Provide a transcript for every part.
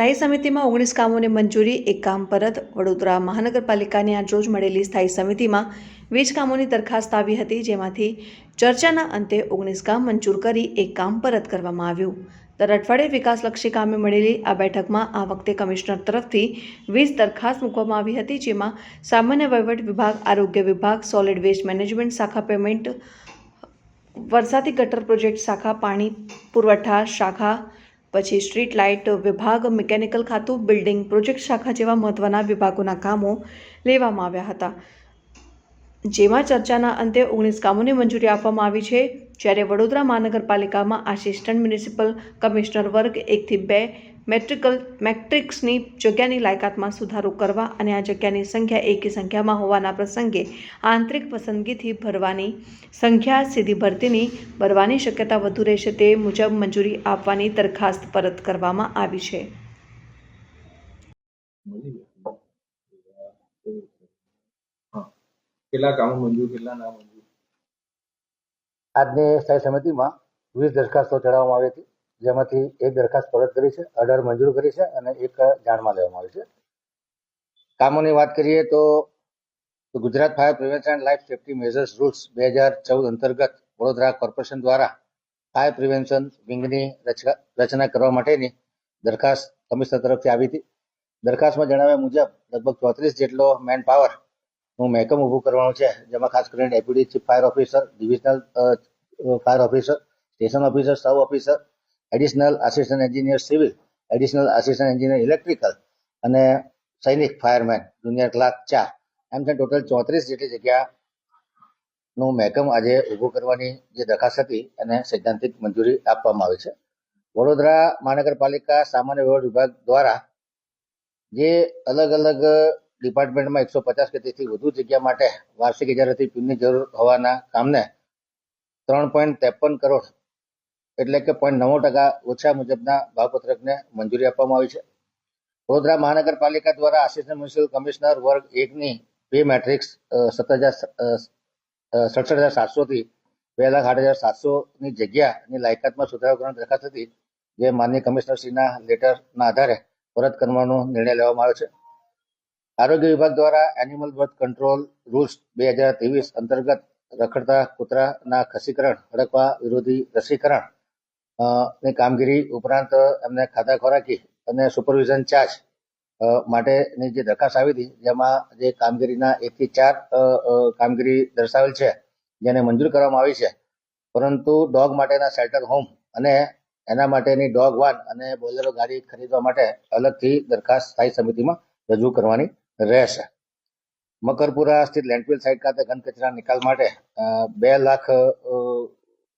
સ્થાયી સમિતિમાં ઓગણીસ કામોને મંજૂરી, એક કામ પરત, વડોદરા મહાનગરપાલિકાની આજરોજ મળેલી સ્થાયી સમિતિમાં વીજ કામોની દરખાસ્ત આવી હતી, જેમાંથી ચર્ચાના અંતે ઓગણીસ કામ મંજૂર કરી એક કામ પરત કરવામાં આવ્યું. દર અઠવાડિયે વિકાસલક્ષી કામે મળેલી આ બેઠકમાં આ વખતે કમિશનર તરફથી વીજ દરખાસ્ત મૂકવામાં આવી હતી, જેમાં સામાન્ય વહીવટ વિભાગ, આરોગ્ય વિભાગ સોલિડ વેસ્ટ મેનેજમેન્ટ શાખા પેમેન્ટ વરસાદી ગટર પ્રોજેક્ટ શાખા, પાણી પુરવઠા શાખા પછી સ્ટ્રીટ લાઇટ વિભાગ, મિકેનિકલ ખાતું, બિલ્ડિંગ, પ્રોજેક્ટ શાખા જેવા મહત્ત્વના વિભાગોના કામો લેવામાં આવ્યા હતા. જેમાં ચર્ચાના અંતે ઓગણીસ કામોની મંજૂરી આપવામાં આવી છે. જ્યારે વડોદરા મહાનગરપાલિકામાં આસિસ્ટન્ટ મ્યુનિસિપલ કમિશનર વર્ગ એકથી બે મેટ્રિકલ મેટ્રિક્સની જગ્યાની લાયકાતમાં સુધારો કરવા અને આ જગ્યાની સંખ્યા એકી સંખ્યામાં હોવાના પ્રસંગે આંતરિક પસંદગીથી ભરવાની સંખ્યા સીધી ભરતીની ભરવાની શક્યતા વધુ રહેશે તે મુજબ મંજૂરી આપવાની દરખાસ્ત પરત કરવામાં આવી છે. કેટલા કામો મંજૂર કેટલા ના મંજૂર આજની સ્થાયી સમિતિમાં વીસ દરખાસ્તો ચડાવવામાં આવી હતી જેમાંથી એક દરખાસ્ત પરત કરી છે, અઢાર મંજૂર કરી છે અને એક જાણમાં લેવામાં આવી છે. કામોની વાત કરીએ તો Gujarat fire prevention and life safety measures rules બે હજાર ચૌદ અંતર્ગત વડોદરા કોર્પોરેશન દ્વારા ફાયર પ્રિવેન્શન વિંગની રચના કરવા માટેની દરખાસ્ત કમિશનર તરફથી આવી હતી. દરખાસ્તમાં જણાવ્યા મુજબ લગભગ ચોત્રીસ જેટલો મેન પાવરનું મહેકમ ઊભું કરવાનું છે, જેમાં ખાસ કરીને deputy chief fire officer, divisional fire officer, station officer, sub officer additional assistant engineer civil additional assistant engineer electrical અને સૈનિક ફાયરમેન જુનિયર ક્લાર્ક ચાર. એમ છે ટોટલ ચોત્રીસ જેટલી જગ્યાનું મહેકમ આજે ઊભું કરવાની જે દરખાસ્ત હતી એને સૈદ્ધાંતિક મંજૂરી આપવામાં આવી છે. વડોદરા મહાનગરપાલિકા સામાન્ય વ્યવહાર વિભાગ દ્વારા જે અલગ અલગ ડિપાર્ટમેન્ટમાં એકસો પચાસ કે તેથી વધુ જગ્યા માટે વાર્ષિક ઇજારતી પીનની જરૂર હોવાના કામને ત્રણ પોઈન્ટ ત્રેપન કરોડ એટલે કે પોઈન્ટ નવ ટકા ઓછા મુજબના ભાવપત્રકને મંજૂરી આપવામાં આવી છે. વડોદરા મહાનગરપાલિકા દ્વારા આસિસ્ટન્ટ મ્યુનિસિપલ કમિશનર વર્ગ એકની પે મેટ્રિક્સ સત્તર હજાર સડસઠ હજાર સાતસોથી બે લાખ આઠ હજાર સાતસોની જગ્યાની લાયકાતમાં સુધારો કરવાની દરખાસ્ત હતી, જે માનનીય કમિશનરશ્રીના લેટરના આધારે પરત કરવાનો નિર્ણય લેવામાં આવ્યો છે. આરોગ્ય વિભાગ દ્વારા એનિમલ બર્થ કંટ્રોલ રૂલ્સ બે હજાર ત્રેવીસ અંતર્ગત રખડતા કૂતરાના ખસીકરણ હડકવા વિરોધી રસીકરણ ની કામગીરી ઉપરાંત એમને ખાધા ખોરાકી અને સુપરવિઝન ચાર્જ માટેની જે દરખાસ્ત આવી હતી, જેમાં જે કામગીરીના એકથી ચાર કામગીરી દર્શાવેલ છે, જેને મંજૂર કરવામાં આવી છે. પરંતુ ડોગ માટેના શેલ્ટર હોમ અને એના માટેની ડોગ વાન અને બોલેરો ગાડી ખરીદવા માટે અલગથી દરખાસ્ત સ્થાયી સમિતિમાં રજૂ કરવાની રહેશે. મકરપુરા સ્થિત લેન્ડફિલ સાઇટ ખાતે ઘન કચરા નિકાલ માટે બે લાખ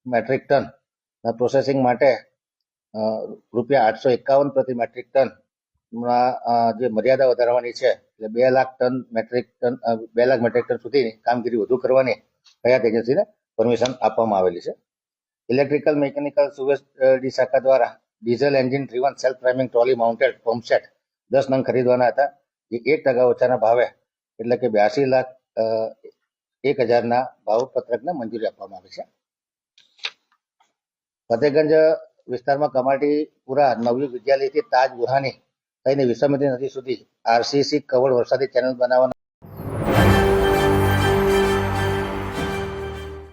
મેટ્રિક ટન પ્રોસેસિંગ માટે રૂપિયા આઠસો એકાવન પ્રતિ મેટ્રિક ટન જે મર્યાદા વધારવાની છે, એટલે બે લાખ ટન મેટ્રિક ટન બે લાખ મેટ્રિક ટન સુધીની કામગીરી વધુ કરવાની હયાત એજન્સીને પરમિશન આપવામાં આવેલી છે. ઇલેક્ટ્રિકલ મિકેનિકલ સુવેસ્ટી શાખા દ્વારા diesel engine driven self driving trolley mounted pump દસ નંગ ખરીદવાના હતા, જે એક ટકા ઓછાના ભાવે, એટલે કે બ્યાસી લાખ એક હજારના ભાવ પત્રકને મંજૂરી આપવામાં આવી છે. ફતેગંજ વિસ્તારમાં કમાટીપુરા નવયુગ વિદ્યાલયથી તાજ બુરહાની થઈને વિશ્વામિત્રી નદી સુધી આરસીસી કવડ વરસાદી ચેનલ બનાવવાના